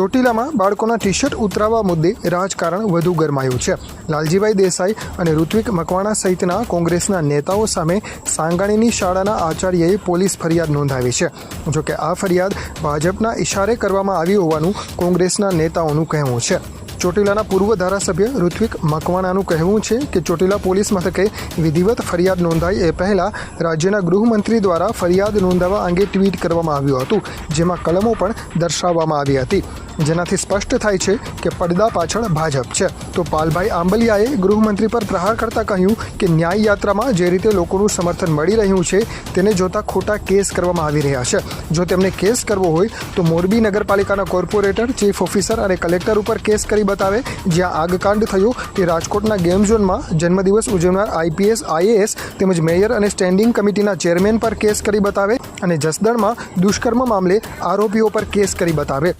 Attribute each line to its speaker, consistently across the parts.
Speaker 1: ચોટીલામાં બાળકોના T shirt ઉતરાવવા મુદ્દે રાજકારણ વધુ ગરમાયું છે. લાલજીભાઈ દેસાઈ અને ઋત્વિક મકવાણા સહિતના કોંગ્રેસના નેતાઓ સામે સાંગાણીની શાળાના આચાર્યએ પોલીસ ફરિયાદ નોંધાવી છે. જોકે આ ફરિયાદ ભાજપના ઇશારે કરવામાં આવી હોવાનું કોંગ્રેસના નેતાઓનું કહેવું છે. ચોટીલાના પૂર્વ ધારાસભ્ય ઋત્વિક મકવાણાનું કહેવું છે કે ચોટીલા પોલીસ મથકે વિધિવત ફરિયાદ નોંધાઈ એ પહેલા રાજ્યના ગૃહમંત્રી દ્વારા ફરિયાદ નોંધાવવા અંગે ટ્વીટ કરવામાં આવ્યું હતું, જેમાં કલમો પણ દર્શાવવામાં આવી હતી. જેનાથી સ્પષ્ટ થાય છે કે પડદા પાછળ ભાજપ છે. તો પાલભાઈ આંબલિયાએ ગૃહમંત્રી પર પ્રહાર કરતા કહ્યું કે ન્યાય યાત્રામાં જે રીતે લોકોનું સમર્થન મળી રહ્યું છે, તેને જોતા ખોટા કેસ કરવામાં આવી રહ્યા છે. જો તેમને કેસ કરવો હોય, તો મોરબી નગરપાલિકાના કોર્પોરેટર, ચીફ ઓફિસર અને કલેક્ટર ઉપર કેસ કરી બતાવે, જ્યાં આગકાંડ થયો તે રાજકોટના ગેમ ઝોનમાં જન્મદિવસ ઉજવનાર આઈપીએસ, આઈએએસ તેમજ મેયર અને સ્ટેન્ડિંગ કમિટીના ચેરમેન પર કેસ કરી બતાવે અને જસદણમાં દુષ્કર્મ મામલે આરોપીઓ પર કેસ કરી બતાવે.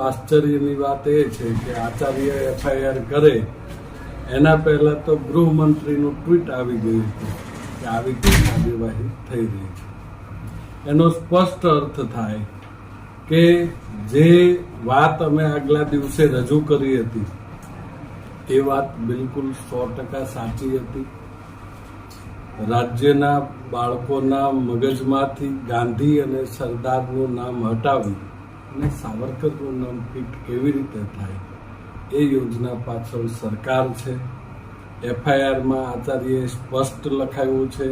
Speaker 2: આશ્ચર્યની વાત એ છે કે આચાર્ય એફઆઈઆર કરે, એના પહેલા તો ગૃહમંત્રીનું ટ્વીટ આવી ગયું કે આવી કાર્યવાહી થઈ રહી છે. એનો સ્પષ્ટ અર્થ થાય કે જે વાત અમે આગલા દિવસે રજૂ કરી હતી, એ વાત બિલકુલ સો ટકા સાચી હતી. રાજ્યના બાળકોના મગજમાંથી ગાંધી અને સરદારનું નામ હટાવી અને સાવરકરનું નામ ફિટ કેવી રીતે થાય, એ યોજના પાછળ સરકાર છે. એફઆઈઆરમાં આચાર્યએ સ્પષ્ટ લખાયું છે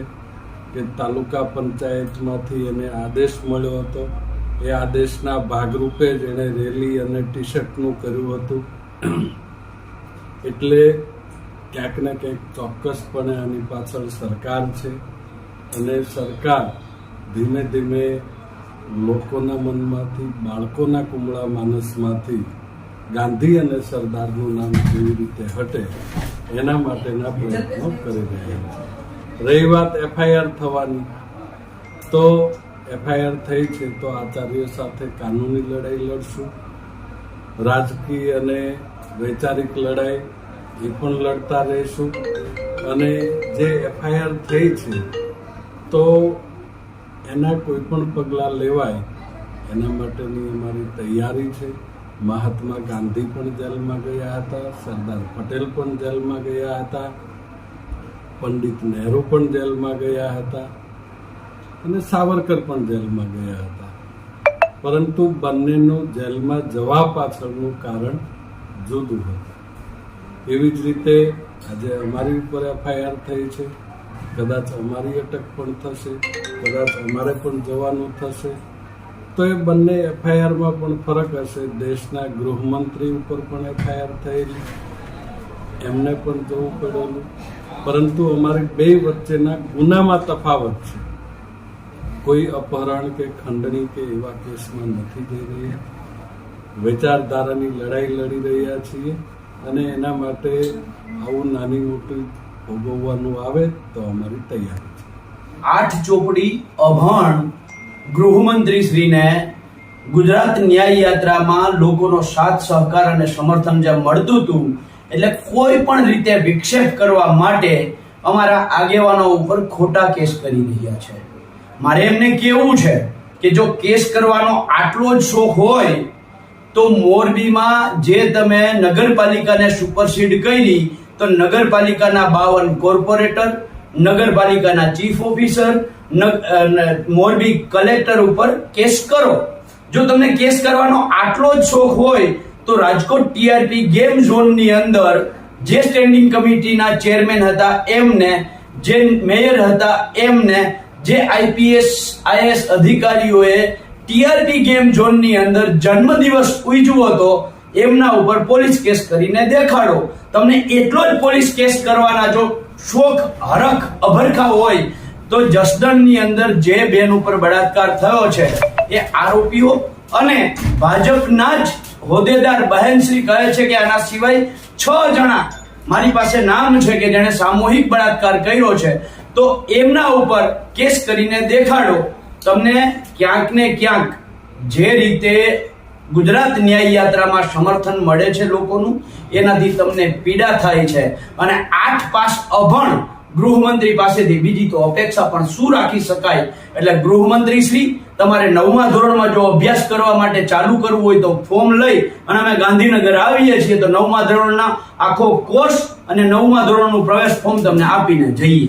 Speaker 2: કે તાલુકા પંચાયતમાંથી એને આદેશ મળ્યો હતો એ આદેશના ભાગરૂપે જ એણે રેલી અને ટી શર્ટનું કર્યું હતું. એટલે ક્યાંક ને ક્યાંક ચોક્કસપણે આની પાછળ સરકાર છે અને સરકાર ધીમે ધીમે લોકોના મનમાંથી, બાળકોના કુમળા માનસમાંથી ગાંધી અને સરદારનું નામ કેવી રીતે હટે એના માટેના પ્રયત્નો કરી રહ્યા છે. રહી વાત એફઆઈઆર થવાની. તો એફઆઈઆર થઈ છે તો આચાર્ય સાથે કાનૂની લડાઈ લડશું. રાજકીય અને વૈચારિક લડાઈ એ પણ લડતા રહીશું. અને જે એફઆઈઆર થઈ છે, તો એના કોઈ પણ પગલાં લેવાય, એના માટેની અમારી તૈયારી છે. મહાત્મા ગાંધી પણ જેલમાં ગયા હતા, સરદાર પટેલ પણ જેલમાં ગયા હતા, પંડિત નહેરુ પણ જેલમાં ગયા હતા. અને સાવરકર પણ જેલમાં ગયા હતા. પરંતુ બંનેનું જેલમાં જવા પાછળનું કારણ જુદું હતું. એવી જ રીતે આજે અમારી ઉપર એફઆઈઆર થઈ છે. કદાચ અમારી અટક પણ થશે, કદાચ અમારે પણ જવાનું થશે. તો એ બંને એફઆઈઆરમાં પણ ફરક હશે. દેશના ગૃહમંત્રી ઉપર પણ એફઆઈઆર થયેલી. એમને પણ જવું પડેલું. પરંતુ અમારી બે વચ્ચેના ગુનામાં તફાવત છે. કોઈ અપહરણ કે ખંડણી કે એવા કેસમાં નથી જઈ રહ્યા. વિચારધારાની લડાઈ લડી રહ્યા છીએ અને એના માટે આવું નાની મોટી ભોગવવાનું આવે તો અમારી તૈયારી છે.
Speaker 3: આઠ ચોપડી અભણ ગૃહમંત્રી શ્રીને ગુજરાત ન્યાય યાત્રામાં લોકોનો સાથ, સહકાર અને સમર્થન જે મળતું હતું, એટલે કોઈ પણ રીતે વિક્ષેપ કરવા માટે અમારા આગેવાનો ઉપર ખોટા કેસ કરી રહ્યા છે. મારે એમને કેવું છે કે જો કેસ કરવાનો આટલો જ શોખ હોય, તો મોરબીમાં જે તમે નગરપાલિકાને સુપરસીડ કરી, તો નગરપાલિકાના બાવન કોર્પોરેટર, નગરપાલિકાના ચીફ ઓફિસર મોરબી કલેક્ટર ઉપર કેસ કરો. જો તમને કેસ કરવાનો આટલો જ શોખ હોય, તો રાજકોટ ટીઆરપી ગેમ ઝોનની અંદર જે સ્ટેન્ડિંગ કમિટીના ચેરમેન હતા એમને, જે મેયર હતા એમને જે આઈપીએસ આઈએસ અધિકારીઓએ ટીઆરપી ગેમ ઝોનની અંદર જન્મદિવસ ઉજવો હતો, એમના ઉપર પોલીસ કેસ કરીને દેખાડો. તમને એટલો જ પોલીસ કેસ કરવાના જો શોખ, હરખ, અભરખા હોય, તો જસદણની અંદર જે બેન ઉપર બળાત્કાર થયો છે, એ આરોપીઓ અને ભાજપના જ હોદ્દેદાર બહેનશ્રી કહે છે કે આના સિવાય છ જણા મારી પાસે નામ છે કે જેણે સામૂહિક બળાત્કાર કર્યો છે. તો એમના ઉપર કેસ કરીને દેખાડો. તમને ક્યાંક ને ક્યાંક જે રીતે ગુજરાત ન્યાય યાત્રામાં સમર્થન મળે છે લોકોનું, એનાથી તમને પીડા થાય છે. અને આઠ પાસ અભણ ગૃહમંત્રી પાસેથી બીજી તો અપેક્ષા પણ શું રાખી શકાય? એટલે ગૃહમંત્રી શ્રી, તમારે નવમા ધોરણમાં જો અભ્યાસ કરવા માટે ચાલુ કરવું હોય તો ફોર્મ લઈ અને અમે ગાંધીનગર આવીએ છીએ તો નવમા ધોરણના આખો કોર્સ અને નવમા ધોરણનું પ્રવેશ ફોર્મ તમને આપીને જઈએ.